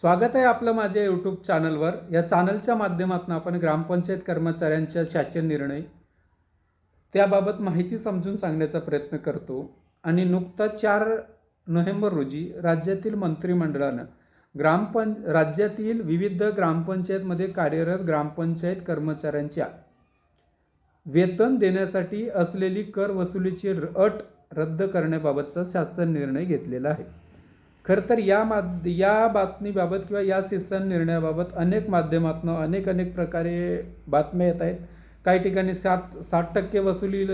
स्वागत आहे आपलं माझ्या यूट्यूब चॅनलवर या चॅनलच्या माध्यमातून आपण ग्रामपंचायत कर्मचाऱ्यांच्या शासन निर्णय त्याबाबत माहिती समजून सांगण्याचा प्रयत्न करतो. आणि नुकता चार नोव्हेंबर रोजी राज्यातील मंत्रिमंडळानं ग्रामपं राज्यातील विविध ग्रामपंचायतमध्ये कार्यरत ग्रामपंचायत कर्मचाऱ्यांच्या वेतन देण्यासाठी असलेली कर वसुलीची अट रद्द करण्याबाबतचा शासन निर्णय घेतलेला आहे. खरं तर या माध या बातमीबाबत किंवा या शासन निर्णयाबाबत अनेक माध्यमातून अनेक अनेक प्रकारे बातम्या येत आहेत. काही ठिकाणी सात साठ टक्के वसुली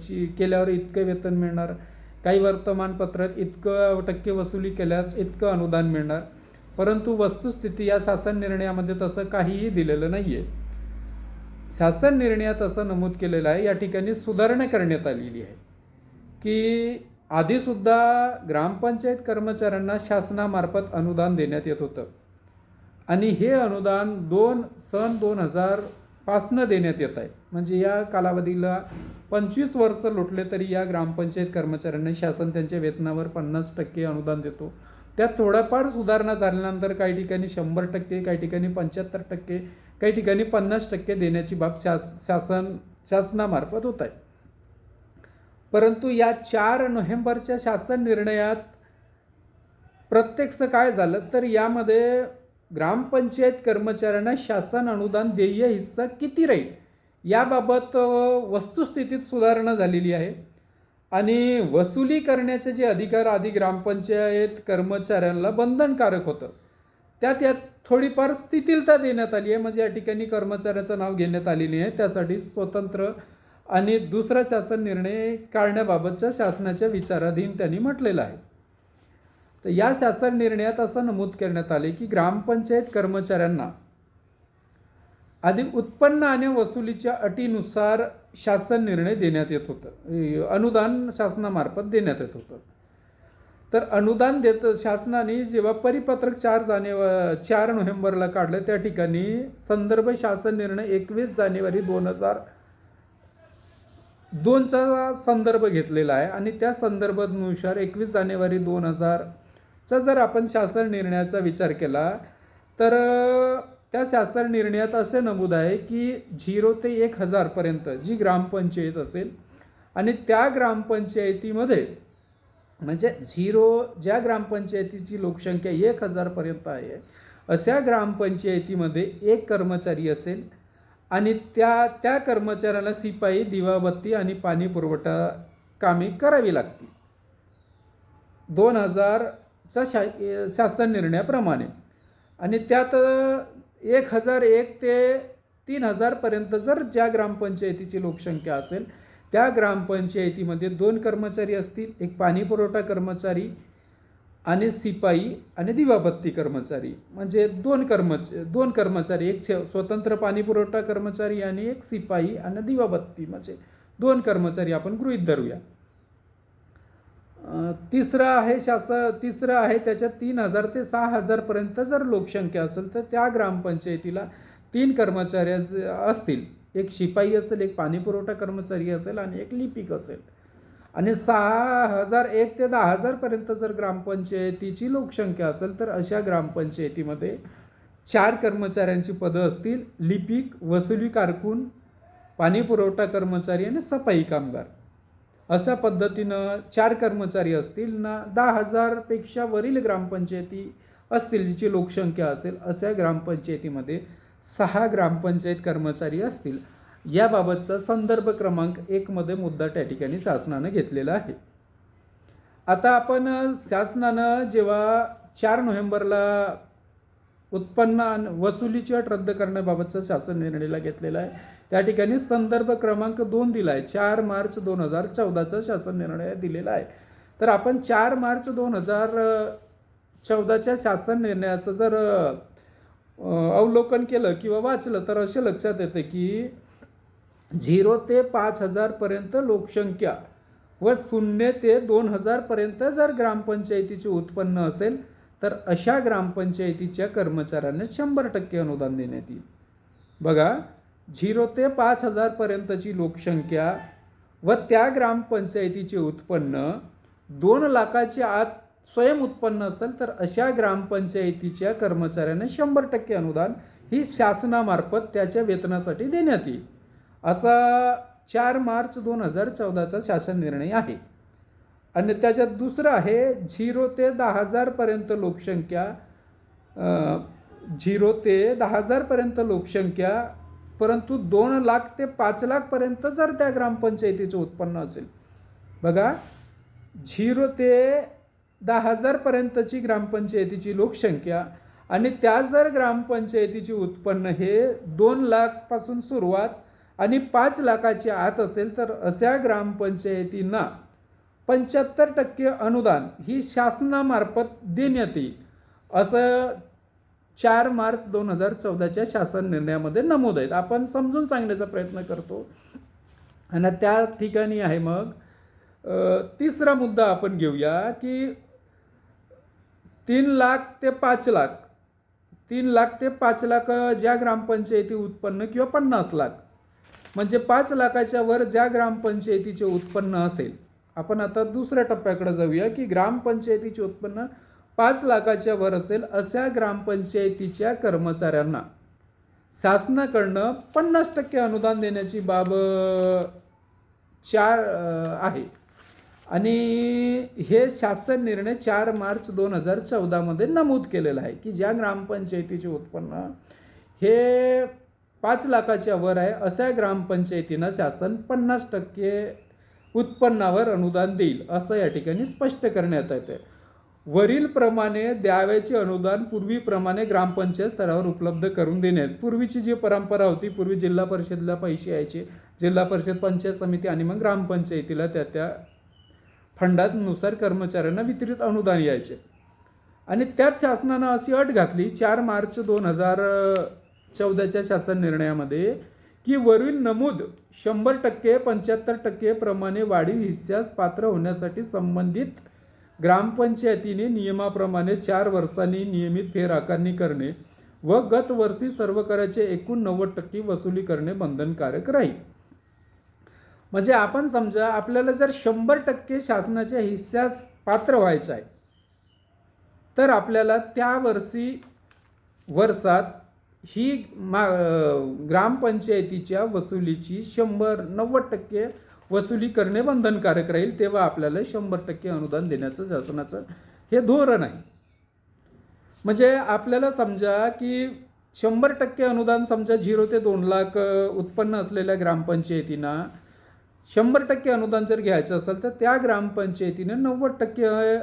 ची केल्यावर इतकं वेतन मिळणार. काही वर्तमानपत्रात इतकं टक्के वसुली केल्यास इतकं अनुदान मिळणार. परंतु वस्तुस्थिती या शासन निर्णयामध्ये तसं काहीही दिलेलं नाही आहे शासन निर्णयात असं नमूद केलेलं आहे. या ठिकाणी सुधारणा करण्यात आलेली आहे. की आधीसुद्धा ग्रामपंचायत कर्मचाऱ्यांना शासनामार्फत अनुदान देण्यात येत होतं. आणि हे अनुदान दोन सन दोन हजार पासनं देण्यात येत आहे. म्हणजे या कालावधीला पंचवीस वर्ष लोटले तरी या ग्रामपंचायत कर्मचाऱ्यांना शासन त्यांच्या वेतनावर पन्नास टक्के अनुदान देतो. त्यात थोडाफार सुधारणा झाल्यानंतर काही ठिकाणी शंभर टक्के काही ठिकाणी पंच्याहत्तर टक्के काही ठिकाणी पन्नास टक्के देण्याची बाब शास शासन शासनामार्फत होत आहे. परंतु या चार नोव्हेंबरच्या शासन निर्णयात प्रत्यक्ष काय झालं तर यामध्ये ग्रामपंचायत कर्मचाऱ्यांना शासन अनुदान देय हिस्सा किती राहील? याबाबत वस्तुस्थितीत सुधारणा झालेली आहे. आणि वसुली करण्याचे जे अधिकार आधी ग्रामपंचायत कर्मचाऱ्यांना बंधनकारक होतं. त्यात यात थोडीफार स्थितीलता देण्यात आली आहे. म्हणजे या ठिकाणी कर्मचाऱ्याचं नाव घेण्यात आलेली आहे. त्यासाठी स्वतंत्र आणि दुसरा शासन निर्णय काढण्याबाबतच्या शासनाच्या विचाराधीन त्यांनी म्हटलेलं आहे. तर या शासन निर्णयात असं नमूद करण्यात आले की ग्रामपंचायत कर्मचाऱ्यांना आधी उत्पन्न आणि वसुलीच्या अटीनुसार शासन निर्णय देण्यात येत होतं. अनुदान शासनामार्फत देण्यात येत होतं. तर अनुदान देत शासनाने जेव्हा परिपत्रक चार जानेवा चार नोव्हेंबरला काढलं त्या ठिकाणी संदर्भ शासन निर्णय एकवीस जानेवारी दोन हजार दोनचा संदर्भ घेतलेला आहे आणि त्या संदर्भानुसार एकवीस जानेवारी दोन हजारचा जर आपण शासन निर्णयाचा विचार केला तर त्या शासन निर्णयात असे नमूद आहे की झिरो ते एक हजारपर्यंत जी ग्रामपंचायत असेल आणि त्या ग्रामपंचायतीमध्ये म्हणजे झिरो ज्या ग्रामपंचायतीची लोकसंख्या एक हजारपर्यंत आहे अशा ग्रामपंचायतीमध्ये एक कर्मचारी असेल आणि त्या त्या कर्मचाऱ्याला शिपाई दिवाबत्ती आणि पाणी पुरवठा कामे करावी लागतील. दोन हजारचा शा शासन निर्णयाप्रमाणे. आणि त्यात एक हजार एक ते तीन हजारपर्यंत जर ज्या ग्रामपंचायतीची लोकसंख्या असेल त्या ग्रामपंचायतीमध्ये दोन कर्मचारी असतील एक पाणी पुरवठा कर्मचारी आणि शिपाई आणि दिवाबत्ती कर्मचारी. म्हणजे दोन कर्मच दोन कर्मचारी एक स्वतंत्र पाणी पुरवठा कर्मचारी आणि एक शिपाई आणि दिवाबत्ती. म्हणजे दोन कर्मचारी आपण गृहीत धरूया. तिसरं आहे शासन तिसरं आहे त्याच्यात तीन हजार ते सहा हजारपर्यंत जर लोकसंख्या असेल तर त्या ग्रामपंचायतीला तीन कर्मचारी असतील. एक शिपाई असेल एक पाणीपुरवठा कर्मचारी असेल आणि एक लिपिक असेल. आणि सहा हजार एक ते दहा हजारपर्यंत जर ग्रामपंचायतीची लोकसंख्या असेल तर अशा ग्रामपंचायतीमध्ये चार कर्मचाऱ्यांची पदं असतील. लिपिक वसुली कारकून पाणी पुरवठा कर्मचारी आणि सफाई कामगार. अशा पद्धतीनं चार कर्मचारी असतील ना दहा हजारपेक्षा वरील ग्रामपंचायती असतील जिची लोकसंख्या असेल अशा ग्रामपंचायतीमध्ये सहा ग्रामपंचायत कर्मचारी असतील. याबाबतचा संदर्भ क्रमांक एकमध्ये मुद्दा त्या ठिकाणी शासनानं घेतलेला आहे. आता आपण शासनानं जेव्हा चार नोव्हेंबरला उत्पन्न वसुलीची अट रद्द करण्याबाबतचा शासन निर्णयला घेतलेला आहे त्या ठिकाणी संदर्भ क्रमांक दोन दिला आहे चार मार्च दोन हजार चौदाचा शासन निर्णय दिलेला आहे. तर आपण चार मार्च दोन हजार चौदाच्या शासन निर्णयाचं जर अवलोकन केलं किंवा वाचलं तर असे लक्षात येतं की झिरो ते पाच हजारपर्यंत लोकसंख्या व शून्य ते दोन हजारपर्यंत जर ग्रामपंचायतीचे उत्पन्न असेल तर अशा ग्रामपंचायतीच्या कर्मचाऱ्यांना शंभर टक्के अनुदान देण्यात येईल. बघा झिरो ते पाच हजारपर्यंतची लोकसंख्या व त्या ग्रामपंचायतीचे उत्पन्न दोन लाखाच्या आत स्वयं उत्पन्न असेल तर अशा ग्रामपंचायतीच्या कर्मचाऱ्यांना शंभर टक्के अनुदान ही शासनामार्फत त्याच्या वेतनासाठी देण्यात येईल. असा चार मार्च दोन हजार चौदाचा शासन निर्णय आहे. आणि त्याच्यात दुसरं आहे झिरो ते दहा हजारपर्यंत लोकसंख्या झिरो ते दहा हजारपर्यंत लोकसंख्या परंतु दोन लाख ते पाच लाखपर्यंत जर त्या ग्रामपंचायतीचं उत्पन्न असेल. बघा झिरो ते दहा हजारपर्यंतची ग्रामपंचायतीची लोकसंख्या आणि त्या जर ग्रामपंचायतीचे उत्पन्न हे दोन लाखपासून सुरुवात आणि पाच लाखाच्या आत असेल तर अशा ग्रामपंचायतींना पंच्याहत्तर टक्के अनुदान ही शासनामार्फत देण्यात येईल असं चार मार्च दोन हजार चौदाच्या शासन निर्णयामध्ये नमूद आहेत. आपण समजून सांगण्याचा प्रयत्न करतो. आणि त्या ठिकाणी आहे मग तिसरा मुद्दा आपण घेऊया की तीन लाख ते पाच लाख तीन लाख ते पाच लाख ज्या ग्रामपंचायती उत्पन्न किंवा पन्नास लाख म्हणजे पाच लाखाच्या वर ज्या ग्रामपंचायतीचे उत्पन्न असेल आपण आता दुसऱ्या टप्प्याकडे जाऊया की ग्रामपंचायतीचे उत्पन्न पाच लाखाच्या वर असेल अशा ग्रामपंचायतीच्या कर्मचाऱ्यांना. शासनाकडनं पन्नास टक्के अनुदान देण्याची बाब चार आहे. आणि हे शासन निर्णय चार मार्च दोन हजार चौदामध्ये नमूद केलेलं आहे की ज्या ग्रामपंचायतीचे उत्पन्न हे पाच लाखाच्या वर आहे. अशा ग्रामपंचायतींना शासन पन्नास टक्के उत्पन्नावर अनुदान देईल असं या ठिकाणी स्पष्ट करण्यात येतं वरीलप्रमाणे द्यावयाचे अनुदान पूर्वीप्रमाणे ग्रामपंचायत स्तरावर उपलब्ध करून देण्यात पूर्वीची जी परंपरा होती पूर्वी जिल्हा परिषदेला पैसे यायचे. जिल्हा परिषद पंचायत समिती आणि मग ग्रामपंचायतीला त्या त्या फंडानुसार कर्मचाऱ्यांना वितरित अनुदान यायचे. आणि त्यात शासनानं अशी अट घातली चार मार्च दोन हजार चौदाच्या शासन निर्णयामध्ये की वरील नमूद शंभर टक्के पंच्याहत्तर टक्के प्रमाणे वाढीव हिस्सास पात्र होण्यासाठी संबंधित ग्रामपंचायतीने नियमाप्रमाणे चार वर्षांनी नियमित फेरआकारणी करणे व गत वर्षी सर्व कराचे एकूण नव्वद टक्के वसुली करणे बंधनकारक राहील. म्हणजे आपण समजा आपल्याला जर शंभर टक्के शासनाच्या हिस्सास पात्र व्हायचं आहे तर आपल्याला त्या वर्षी वर्षात ही मा ग्रामपंचायतीच्या वसुलीची शंभर नव्वद टक्के वसुली करणे बंधनकारक राहील तेव्हा आपल्याला शंभर टक्के अनुदान देण्याचं शासनाचं हे धोरण आहे. म्हणजे आपल्याला समजा की शंभर टक्के अनुदान समजा झिरो ते दोन लाख उत्पन्न असलेल्या ग्रामपंचायतींना शंभर टक्के अनुदान जर घ्यायचं असेल तर त्या ग्रामपंचायतीने नव्वद टक्के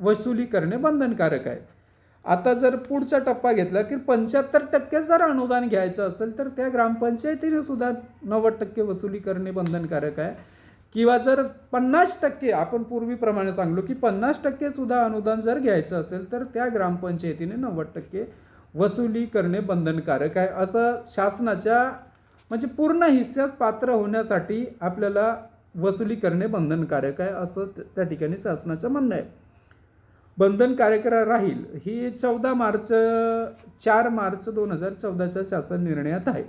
वसुली करणे बंधनकारक आहे. आता जर पुढचा टप्पा घेतला की पंच्याहत्तर टक्के जर अनुदान घ्यायचं असेल तर त्या ग्रामपंचायतीने सुद्धा नव्वद टक्के वसुली करणे बंधनकारक आहे. किंवा जर पन्नास टक्के आपण पूर्वीप्रमाणे सांगलो की पन्नास टक्के सुद्धा अनुदान जर घ्यायचं असेल तर त्या ग्रामपंचायतीने नव्वद टक्के वसुली करणे बंधनकारक आहे. असं शासनाच्या म्हणजे पूर्ण हिस्स्यास पात्र होण्यासाठी आपल्याला वसुली करणे बंधनकारक आहे असं त्या ठिकाणी शासनाचं म्हणणं आहे. बंधनकारक राहील ही चौदा मार्च चार मार्च दोन हजार चौदाच्या शासन निर्णयात आहे.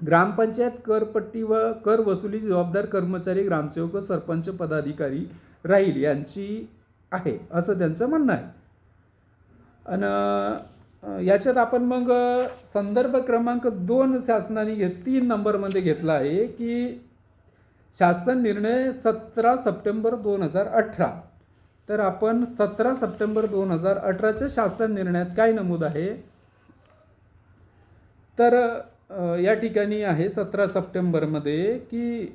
ग्रामपंचायत करपट्टी व कर वसुली जबाबदार कर्मचारी ग्रामसेवक व सरपंच पदाधिकारी राहील यांची आहे असं त्यांचं म्हणणं आहे. आणि याच्यात आपण मग संदर्भ क्रमांक दोन शासनाने घेत तीन नंबरमध्ये घेतला आहे की शासन निर्णय सतरा सप्टेंबर दोन हजार अठरा. तर आपण सतरा सप्टेंबर दोन हजार अठराच्या शासन निर्णयात काय नमूद आहे? तर या ठिकाणी आहे सतरा सप्टेंबरमध्ये की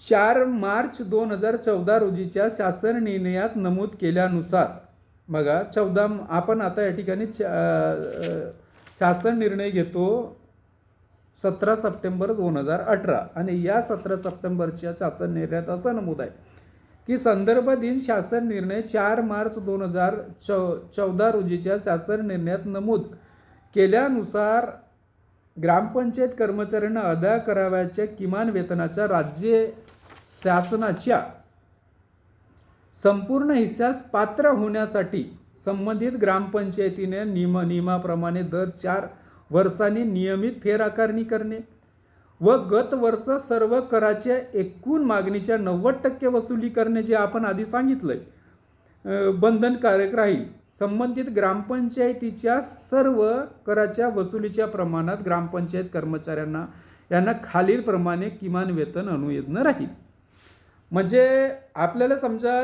चार मार्च दोन हजार चौदा रोजीच्या शासन निर्णयात नमूद केल्यानुसार बघा चौदा आपण आता या ठिकाणी शासन निर्णय घेतो सतरा सप्टेंबर दोन हजार अठरा. आणि या सतरा सप्टेंबरच्या शासन निर्णयात असं नमूद आहे. की संदर्भ दिन शासन निर्णय चार मार्च दोन हजार चौ चौदा रोजीच्या शासन निर्णयात नमूद केल्यानुसार ग्रामपंचायत कर्मचाऱ्यांना अदा करावयाच्या किमान वेतनाच्या राज्य शासनाच्या संपूर्ण हिस्सास पात्र होण्यासाठी संबंधित ग्रामपंचायतीने नियम नियमाप्रमाणे दर चार वर्षांनी नियमित फेरआकारणी करणे. व गत वर्ष सर्व कराच्या एकूण मागणीच्या नव्वद टक्के वसुली करणे जे आपण आधी सांगितलंय बंधनकारक राहील. संबंधित ग्रामपंचायतीच्या सर्व कराच्या वसुलीच्या प्रमाणात ग्रामपंचायत कर्मचाऱ्यांना यांना खालीलप्रमाणे किमान वेतन अनुयोजन राहील. म्हणजे आपल्याला समजा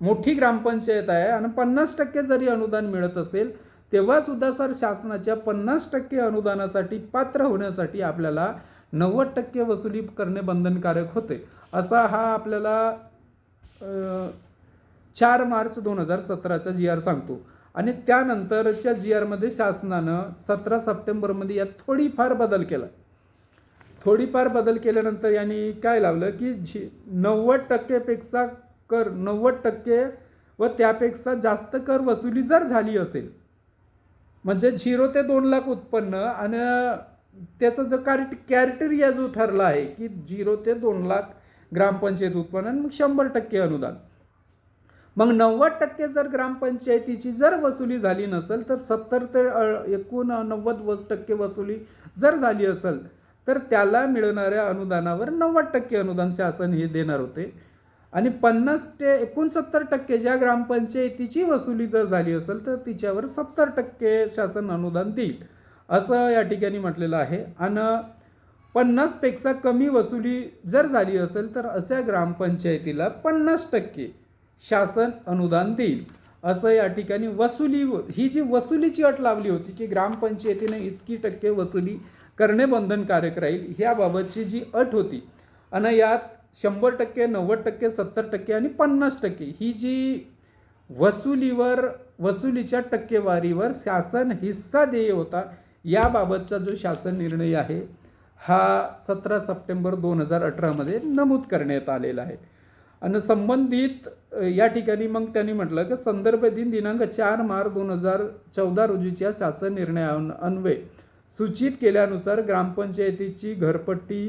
मोठी ग्रामपंचायत आहे आणि पन्नास टक्के जरी अनुदान मिळत असेल तेव्हा सुद्धा सर शासनाच्या पन्नास टक्के अनुदानासाठी पात्र होण्यासाठी आपल्याला नव्वद टक्के वसुली करणे बंधनकारक होते. असा हा आपल्याला चार मार्च दोन हजार सतराचा जी आर सांगतो. आणि त्यानंतरच्या जी आरमध्ये शासनानं सतरा सप्टेंबरमध्ये यात थोडीफार बदल केला. थोडीफार बदल केल्यानंतर यांनी काय लावलं की झी नव्वद टक्केपेक्षा कर नव्वद टक्के व त्यापेक्षा जास्त कर वसुली जर झाली असेल म्हणजे झिरो ते दोन लाख उत्पन्न आणि त्याचा जो कार्ट कॅरिटेरिया जो ठरला आहे की झिरो ते दोन लाख ग्रामपंचायत उत्पन्न आणि मग शंभर टक्के अनुदान. मग नव्वद टक्के जर ग्रामपंचायतीची जर वसुली झाली नसेल तर सत्तर ते एकूण नव्वद व टक्के वसुली जर झाली असेल तर त्याला मिळणाऱ्या अनुदानावर नव्वद टक्के अनुदान शासन हे देणार होते. आणि पन्नास ते एकोणसत्तर टक्के ज्या ग्रामपंचायतीची वसुली जर झाली असेल तर तिच्यावर सत्तर टक्के शासन अनुदान देईल असं या ठिकाणी म्हटलेलं आहे. आणि पन्नासपेक्षा कमी वसुली जर झाली असेल तर अशा ग्रामपंचायतीला पन्नास टक्के शासन अनुदान देईल असं या ठिकाणी वसुली ही जी वसुलीची अट लावली होती की ग्रामपंचायतीने इतकी टक्के वसुली करणे बंधनकारक राहील ह्याबाबतची जी अट होती आणि यात शंभर टक्के नव्वद टक्के सत्तर टक्के आणि पन्नास टक्के ही जी वसुलीवर वसुलीच्या टक्केवारीवर शासन हिस्सा देय होता याबाबतचा जो शासन निर्णय आहे हा सतरा सप्टेंबर दोन हजार अठरामध्ये नमूद करण्यात आलेला आहे. आणि संबंधित या ठिकाणी मग त्यांनी म्हटलं की संदर्भ दिन दिनांक चार मार्च दोन हजार चौदा रोजीच्या शासन निर्णया अन्वये सूचित केल्यानुसार ग्रामपंचायतीची घरपट्टी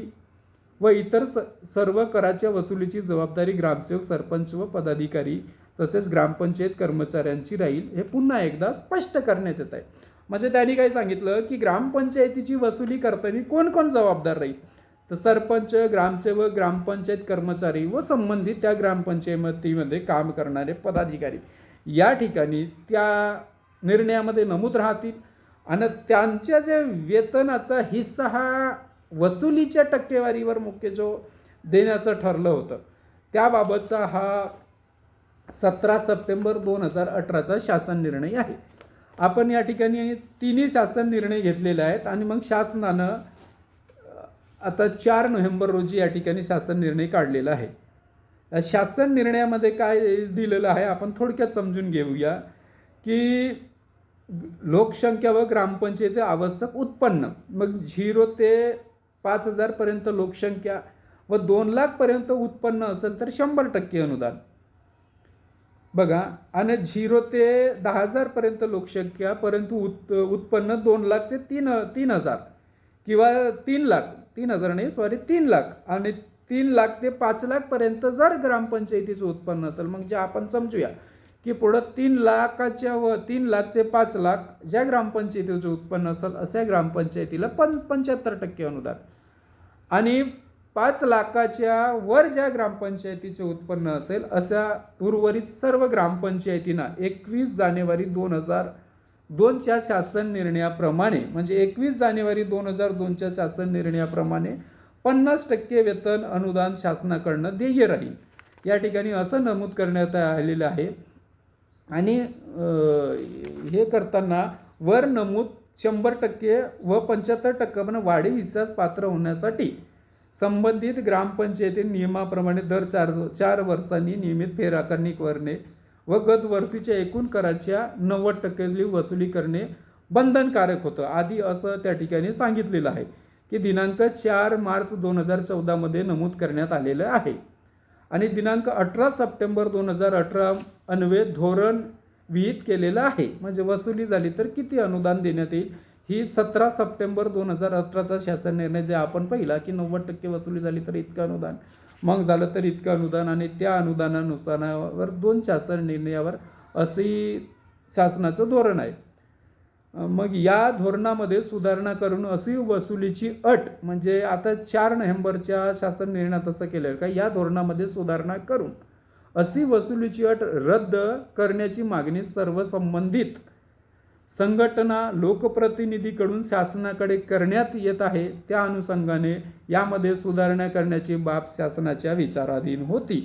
व इतर स सर्व कराच्या वसुलीची जबाबदारी ग्रामसेवक सरपंच व पदाधिकारी तसेच ग्रामपंचायत कर्मचाऱ्यांची राहील हे पुन्हा एकदा स्पष्ट करण्यात येत आहे. म्हणजे त्यांनी काय सांगितलं की ग्रामपंचायतीची वसुली करताना कोण कोण जबाबदार राहील? तर सरपंच ग्रामसेवक ग्रामपंचायत कर्मचारी व संबंधित त्या ग्रामपंचायतीमध्ये काम करणारे पदाधिकारी. या ठिकाणी त्या निर्णयामध्ये नमूद राहतील. आणि त्यांच्या जे वेतनाचा हिस्सा हा वसुलीच्या टक्केवारीवर मुख्य जो देण्याचं ठरलं होतं. त्याबाबतचा हा सतरा सप्टेंबर दोन हजार अठराचा शासन निर्णय आहे. आपण या ठिकाणी तिन्ही शासन निर्णय घेतलेले आहेत आणि मग शासनानं आता चार नोव्हेंबर रोजी या ठिकाणी शासन निर्णय काढलेला आहे. शासन निर्णयामध्ये काय दिलेलं आहे आपण थोडक्यात समजून घेऊया की लोकसंख्या व ग्रामपंचायती आवश्यक उत्पन्न मग झिरो ते पाच हजारपर्यंत लोकसंख्या व दोन लाखपर्यंत उत्पन्न असेल तर शंभर टक्के अनुदान. बघा आणि झिरो ते दहा हजारपर्यंत लोकसंख्या परंतु उत् उत्पन्न दोन लाख ते तीन तीन हजार किंवा तीन लाख तीन हजार नाही सॉरी तीन लाख आणि तीन लाख ते पाच लाखपर्यंत जर ग्रामपंचायतीचं उत्पन्न असेल मग जे आपण समजूया की पुढं तीन लाखाच्या व तीन लाख ते पाच लाख ज्या ग्रामपंचायतीचं उत्पन्न असेल अशा ग्रामपंचायतीला पण पंच्याहत्तर टक्के अनुदान. आणि पाच लाखाच्या वर ज्या ग्रामपंचायतीचे उत्पन्न असेल अशा उर्वरित सर्व ग्रामपंचायतींना एकवीस जानेवारी दोन हजार दोनच्या शासन निर्णयाप्रमाणे म्हणजे एकवीस जानेवारी दोन हजार दोनच्या शासन निर्णयाप्रमाणे पन्नास टक्के वेतन अनुदान शासनाकडनं देय राहील. या ठिकाणी असं नमूद करण्यात आलेलं आहे. आणि हे करताना वर नमूद शंभर टक्के व पंच्याहत्तर टक्क्यापर्यंत वाढीव हिस्सास पात्र होण्यासाठी संबंधित ग्रामपंचायती नियमाप्रमाणे दर चार चार वर्षांनी नियमित फेराकारणी करणे व गत वर्षीच्या एकूण कराच्या नव्वद टक्के वसुली करणे बंधनकारक होतं. आधी असं त्या ठिकाणी सांगितलेलं आहे की दिनांक चार मार्च दोन हजार चौदामध्ये नमूद करण्यात आलेलं आहे. आणि दिनांक अठरा सप्टेंबर दोन हजार अठरा अन्वये धोरण विहित केलेलं आहे. म्हणजे वसुली झाली तर किती अनुदान देण्यात येईल? ही सतरा सप्टेंबर दोन हजार अठराचा शासन निर्णय जे आपण पाहिला की नव्वद टक्के वसुली झाली तर इतकं अनुदान. मग झालं तर इतकं अनुदान आणि त्या अनुदानानुसारावर दोन शासन निर्णयावर असे शासनाचं धोरण आहे. मग या धोरणामध्ये सुधारणा करून अशी वसुलीची अट म्हणजे आता चार नोव्हेंबरच्या शासन निर्णयात असं केलं का या धोरणामध्ये सुधारणा करून अशी वसुलीची अट रद्द करण्याची मागणी सर्व संबंधित संघटना लोकप्रतिनिधीकडून शासनाकडे करण्यात येत आहे त्या अनुषंगाने यामध्ये सुधारणा करण्याची बाब शासनाच्या विचाराधीन होती.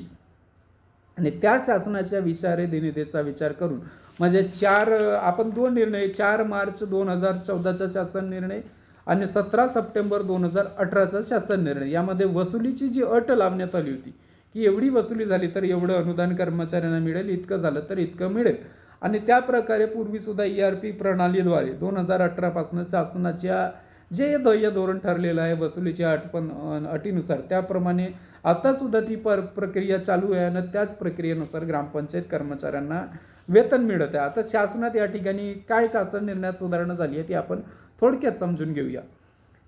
आणि त्या शासनाच्या विचारधीनतेचा विचार करून म्हणजे चार आपण दोन निर्णय चार मार्च दोन हजार चौदाचा शासन निर्णय आणि सतरा सप्टेंबर दोन हजार अठराचा शासन निर्णय. यामध्ये वसुलीची जी अट लावण्यात आली होती की एवढी वसुली झाली तर एवढं अनुदान कर्मचाऱ्यांना मिळेल इतकं झालं तर इतकं मिळेल. आणि त्या प्रकारे पूर्वीसुद्धा ई आर पी प्रणालीद्वारे दोन हजार अठरापासून शासनाच्या जे ध्येय धोरण ठरलेलं आहे वसुलीच्या अट पण अटीनुसार त्याप्रमाणे आतासुद्धा ती पर प्रक्रिया चालू आहे आणि त्याच प्रक्रियेनुसार ग्रामपंचायत कर्मचाऱ्यांना वेतन मिळत आहे. आता शासनात या ठिकाणी काय शासन निर्णयात सुधारणा झाली आहे ती आपण थोडक्यात समजून घेऊया.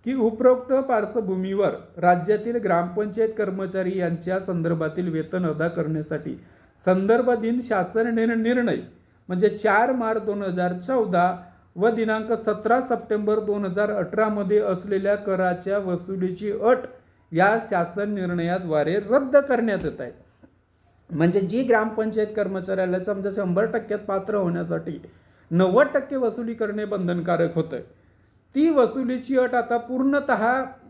की उपरोक्त पार्श्वभूमीवर राज्यातील ग्रामपंचायत कर्मचारी यांच्या संदर्भातील वेतन अदा करण्यासाठी संदर्भाधीन शासन निर्णय म्हणजे चार मार्च दोन हजार चौदा व दिनांक सतरा सप्टेंबर दोन हजार अठरामध्ये असलेल्या कराच्या वसुलीची अट या शासन निर्णयाद्वारे रद्द करण्यात येत आहे. म्हणजे जी ग्रामपंचायत कर्मचाऱ्याला समजा शंभर टक्क्यात पात्र होण्यासाठी नव्वद टक्के वसुली करणे बंधनकारक होतं ती वसुलीची अट आता पूर्णत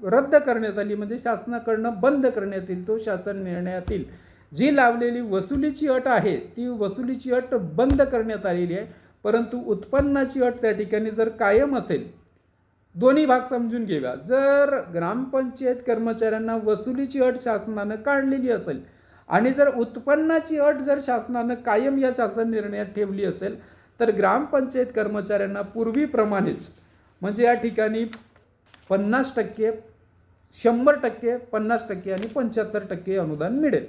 रद्द करण्यात आली. म्हणजे शासनाकडनं बंद करण्यात येईल तो शासन निर्णयातील जी लावलेली वसुलीची अट आहे ती वसुलीची अट बंद करण्यात आलेली आहे. परंतु उत्पन्नाची अट त्या ठिकाणी जर कायम असेल दोन्ही भाग समजून घेऊया. जर ग्रामपंचायत कर्मचाऱ्यांना वसुलीची अट शासनानं काढलेली असेल आणि जर उत्पन्नाची अट जर शासनानं कायम या शासन निर्णयात ठेवली असेल तर ग्रामपंचायत कर्मचाऱ्यांना पूर्वीप्रमाणेच म्हणजे या ठिकाणी पन्नास टक्के शंभर टक्के पन्नास टक्के आणि पंच्याहत्तर टक्के अनुदान मिळेल.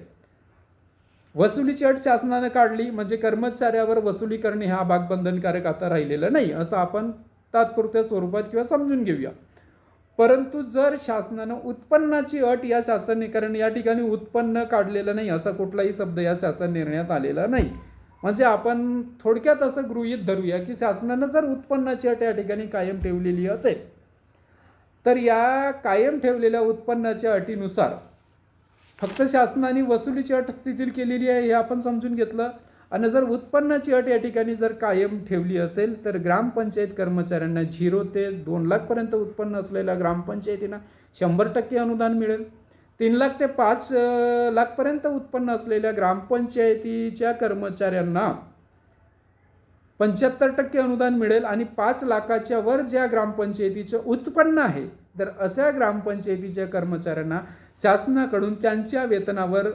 वसुलीची अट शासनानं काढली म्हणजे कर्मचाऱ्यावर वसुली करणे हा भाग बंधनकारक आता राहिलेला नाही असं आपण तात्पुरत्या स्वरूपात किंवा समजून घेऊया. परंतु जर शासनानं उत्पन्नाची अट या शासन कारण या ठिकाणी उत्पन्न काढलेलं नाही असा कुठलाही शब्द या शासन निर्णयात आलेला नाही. म्हणजे आपण थोडक्यात असं गृहीत धरूया की शासनानं जर उत्पन्नाची अट या ठिकाणी कायम ठेवलेली असेल तर या कायम ठेवलेल्या उत्पन्नाच्या अटीनुसार फक्त शासनाने वसुलीची अट स्थितीत केलेली आहे हे आपण समजून घेतलं. आणि जर उत्पन्नाची अट या ठिकाणी जर कायम ठेवली असेल तर ग्रामपंचायत कर्मचाऱ्यांना झिरो ते दोन लाखपर्यंत उत्पन्न असलेल्या ग्रामपंचायतींना शंभर टक्के अनुदान मिळेल. तीन लाख ते पाच लाखपर्यंत उत्पन्न असलेल्या ग्रामपंचायतीच्या कर्मचाऱ्यांना पंच्याहत्तर टक्के अनुदान मिळेल आणि पाच लाखाच्या वर ज्या ग्रामपंचायतीचं उत्पन्न आहे तर अशा ग्रामपंचायतीच्या कर्मचाऱ्यांना शासनाकडून त्यांच्या वेतनावर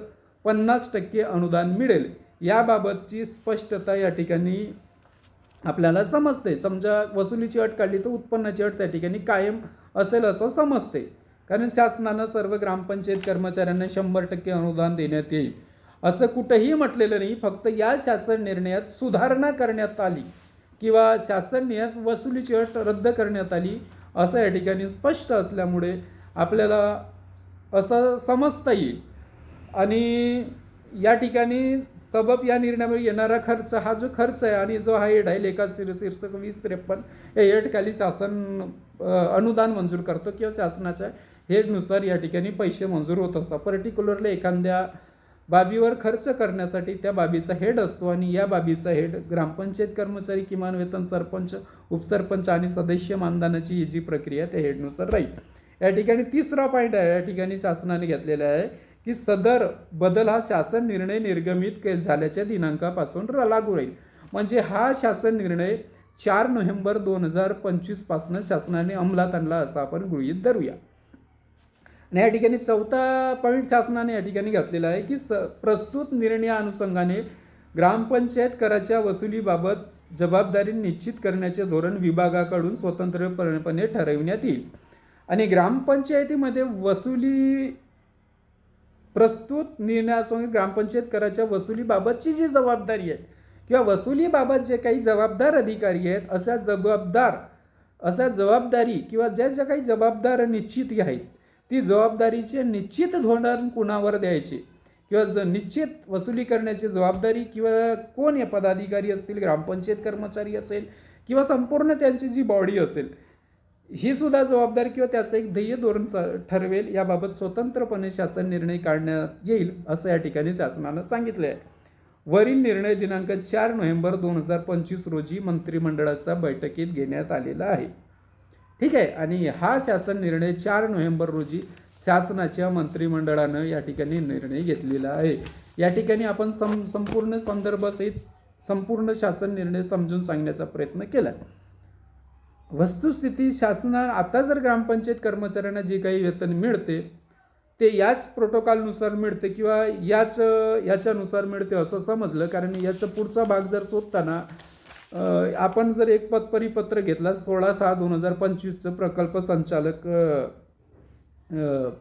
पन्नास टक्के अनुदान मिळेल. याबाबतची स्पष्टता या ठिकाणी आपल्याला समजते. समजा वसुलीची अट काढली तर उत्पन्नाची अट त्या ठिकाणी कायम असेल असं समजते. कारण शासनानं सर्व ग्रामपंचायत कर्मचाऱ्यांना शंभर टक्के अनुदान देण्यात येईल. असं कुठंही म्हटलेलं नाही. फक्त या शासन निर्णयात सुधारणा करण्यात आली किंवा शासन निर्णयात वसुलीची अट रद्द करण्यात आली असं या ठिकाणी स्पष्ट असल्यामुळे आपल्याला असं समजता येईल. आणि या ठिकाणी सबब या निर्णयावर येणारा खर्च हा जो खर्च आहे आणि जो हा हेड आहे लेखा शिर शीर्षक वीस त्रेपन्न या हेडखाली शासन अनुदान मंजूर करतो किंवा शासनाच्या हेडनुसार या ठिकाणी पैसे मंजूर होत असतात. पर्टिक्युलरली एखाद्या बाबीवर खर्च करण्यासाठी त्या बाबीचा हेड असतो आणि या बाबीचा हेड ग्रामपंचायत कर्मचारी किमान वेतन सरपंच उपसरपंच आणि सदस्य मानधनाची ही जी प्रक्रिया त्या हेडनुसार राहील. या ठिकाणी तिसरा पॉईंट आहे. या ठिकाणी शासनाने घेतलेला आहे की सदर बदल हा शासन निर्णय निर्गमित के झाल्याच्या दिनांकापासून लागू राहील. म्हणजे हा शासन निर्णय चार नोव्हेंबर दोन हजार पंचवीसपासून शासनाने अंमलात आणला असं आपण गृहीत धरूया. आणि या ठिकाणी चौथा पॉईंट शासनाने या ठिकाणी घातलेला आहे की स प्रस्तुत निर्णयानुषंगाने ग्रामपंचायत कराच्या वसुलीबाबत जबाबदारी निश्चित करण्याचे धोरण विभागाकडून स्वतंत्रपणे ठरविण्यात येईल. आणि ग्रामपंचायतीमध्ये वसुली प्रस्तुत निर्णयासमोर ग्रामपंचायत कराच्या वसुलीबाबतची जी जबाबदारी आहे किंवा वसुलीबाबत जे काही जबाबदार अधिकारी आहेत अशा जबाबदार अशा जबाबदारी किंवा ज्या ज्या काही जबाबदार निश्चित आहेत ती जबाबदारीचे निश्चित धोरण कुणावर द्यायचे? किंवा ज निश्चित वसुली करण्याची जबाबदारी किंवा कोण या पदाधिकारी असतील ग्रामपंचायत कर्मचारी असेल किंवा संपूर्ण त्यांची जी बॉडी असेल ही सुद्धा जबाबदारी किंवा त्याचं एक ध्येय धोरण स ठरवेल याबाबत स्वतंत्रपणे शासन निर्णय काढण्यात येईल असं या ठिकाणी शासनानं सांगितलं आहे वरील निर्णय दिनांक चार नोव्हेंबर दोन हजार पंचवीस रोजी मंत्रिमंडळाच्या बैठकीत घेण्यात आलेला आहे. ठीक आहे आणि हा शासन निर्णय चार नोव्हेंबर रोजी शासनाच्या मंत्रिमंडळानं या ठिकाणी निर्णय घेतलेला आहे. या ठिकाणी आपण सं संपूर्ण संदर्भासहित संपूर्ण शासन निर्णय समजून सांगण्याचा प्रयत्न केला. वस्तुस्थिती शासना आता जर ग्रामपंचायत कर्मचाऱ्यांना जे काही वेतन मिळते ते याच प्रोटोकॉलनुसार मिळते किंवा याच याच्यानुसार मिळते असं समजलं. कारण याचा पुढचा भाग जर शोधताना आपण जर एक पद परिपत्र घेतला सोळा सहा दोन हजार पंचवीसचं प्रकल्प संचालक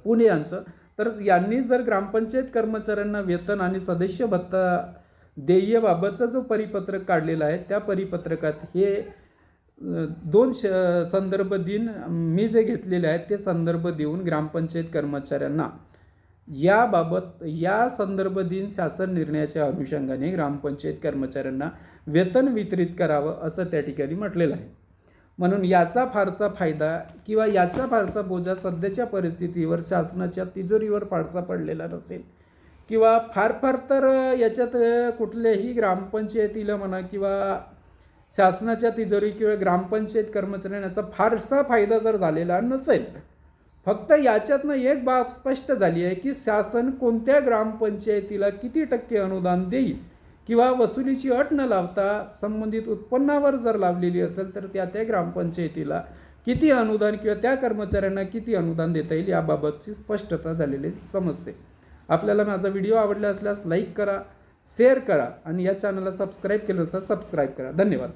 पुणे यांचं तर यांनी जर ग्रामपंचायत कर्मचाऱ्यांना वेतन आणि सदस्य भत्ता देयबाबतचा जो परिपत्रक काढलेला आहे त्या परिपत्रकात हे दोन श संदर्भ दिन मी जे घेतलेले आहेत ते संदर्भ देऊन ग्रामपंचायत कर्मचाऱ्यांना याबाबत या संदर्भ दिन शासन निर्णयाच्या अनुषंगाने ग्रामपंचायत कर्मचाऱ्यांना वेतन वितरित करावं असं त्या ठिकाणी म्हटलेलं आहे. म्हणून याचा फारसा फायदा किंवा याचा फारसा बोजा सध्याच्या परिस्थितीवर शासनाच्या तिजोरीवर फारसा पडलेला नसेल किंवा फार फार तर याच्यात कुठल्याही ग्रामपंचायतीला म्हणा किंवा शासनाच्या तिजोरी किंवा ग्रामपंचायत कर्मचाऱ्यांचा फारसा फायदा जर झालेला नसेल फक्त याच्यातनं एक बाब स्पष्ट झाली आहे की शासन कोणत्या ग्रामपंचायतीला किती टक्के अनुदान देईल किंवा वसुलीची अट न लावता संबंधित उत्पन्नावर जर लावलेली असेल तर त्या त्या ग्रामपंचायतीला किती अनुदान किंवा त्या कर्मचाऱ्यांना किती अनुदान देता येईल याबाबतची स्पष्टता झालेली समजते. आपल्याला माझा व्हिडिओ आवडला असल्यास लाईक करा शेअर करा आणि या चॅनलला सबस्क्राईब केलं तर सबस्क्राईब करा. धन्यवाद.